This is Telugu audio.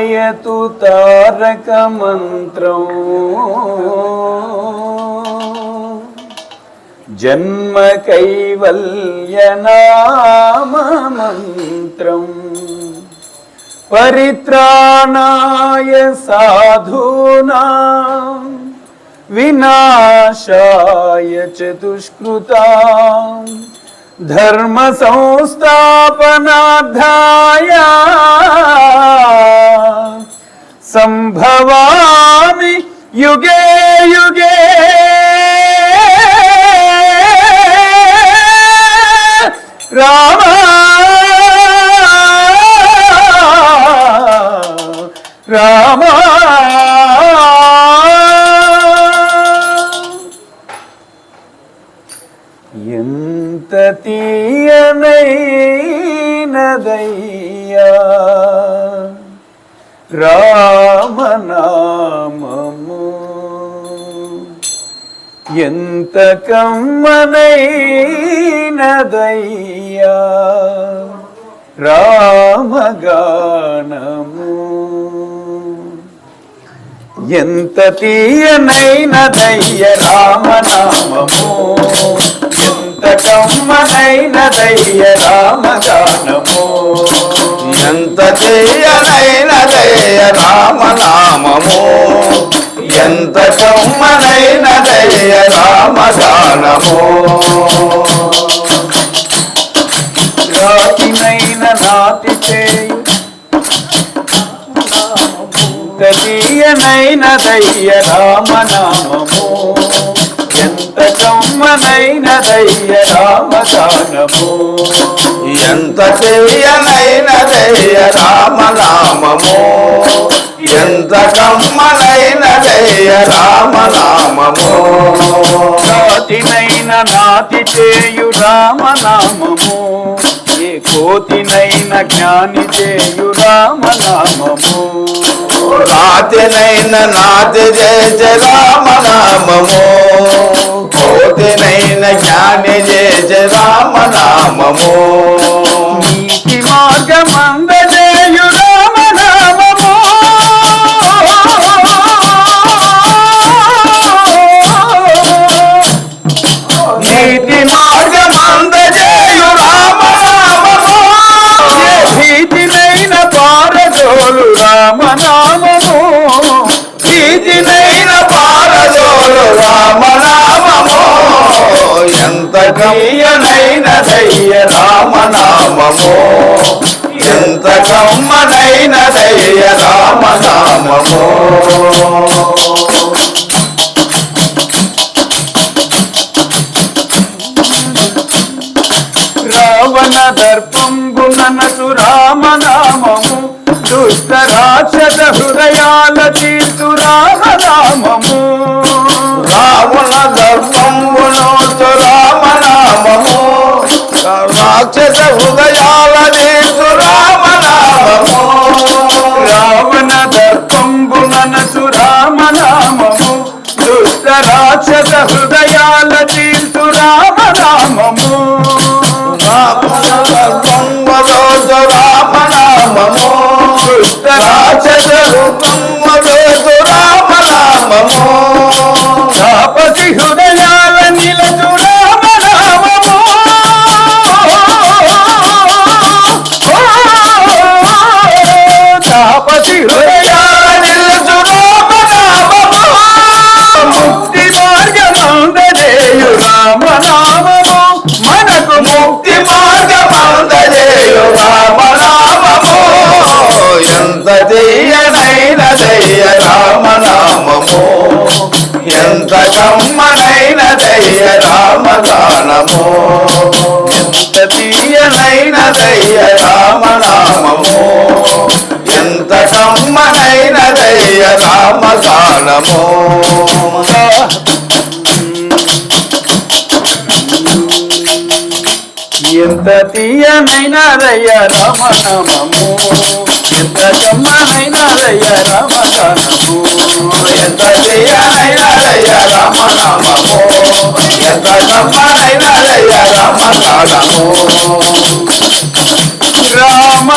యతు తారక మంత్రం. జన్మ కైవల్య నామ మంత్రం. పరిత్రాణాయ धर्म संस्थापनाध्याया। संभवामि युगे युगे। रामा ఎంత తీయనైనదయ్యా రామనామము. ఎంత కమ్మనైనదయ్యా? రామగానము. ఎంత తీయనైనదయ్య? రామనామము. కమ్మనైనదయ్య రామగానము ఎంత చేయనైనదయ రామనామము. ఎంత కమ్మనైనదయ రామదానము. రాతినైన నాటి చేయు ఎంత తీయనైనదయ్య రామనామము. ఎంత కమ్మనైనదయ్య రామగానము ఎంత చేయనైనదయ రామనామము. ఎంత కమ్మనైనదయ రామనామము. కోతినైన నాతి చేయు రామనామము. ఏ కోతినైన జ్ఞాని చేయు రామనామము. నాతినైన నాతి చేస రామనామము. కోతినైన జ్ఞాని చేస రామనామము. నీతి మార్గమంద చేయు రామనామము. నీతి మార్గమందజేయు నీతినైన పారజోలు రామనామము ఎంత గమ్యనైన దయ్య రామనామము ఎంత కమ్మనైన దయ్య రామనామము. రావణ దర్పంబునసు రామనామము దుష్ట హృదయాల తీసు రామనామము రావణ దర్పంబునోచు రామనామము రాక్షస హృదయాల దేశు రామనామము రావణ దర్పంబునసు రామనామము దుష్ట హృదయాల తీసు రామనామము రాక్షస రూపంబునోచు రామనామము తాపసి హృదయాల నిలచు రామనామము తాపసి హృదయాల నిలచు రామనామము ముక్తి మార్గమందజేయు రామనామము మనకు కమ్మనైన దయ్య రామదానము ఎంత తీయనైన దయ్య రామనామము ఎంత కమ్మనైన దయ్య రామదానము ఎంత తీయనైన రయ్య రామనామము ఎంత కమ్మనైన రయ్య రామనామము ఎంత తీయనైన దయ్య రామనామము ఎంత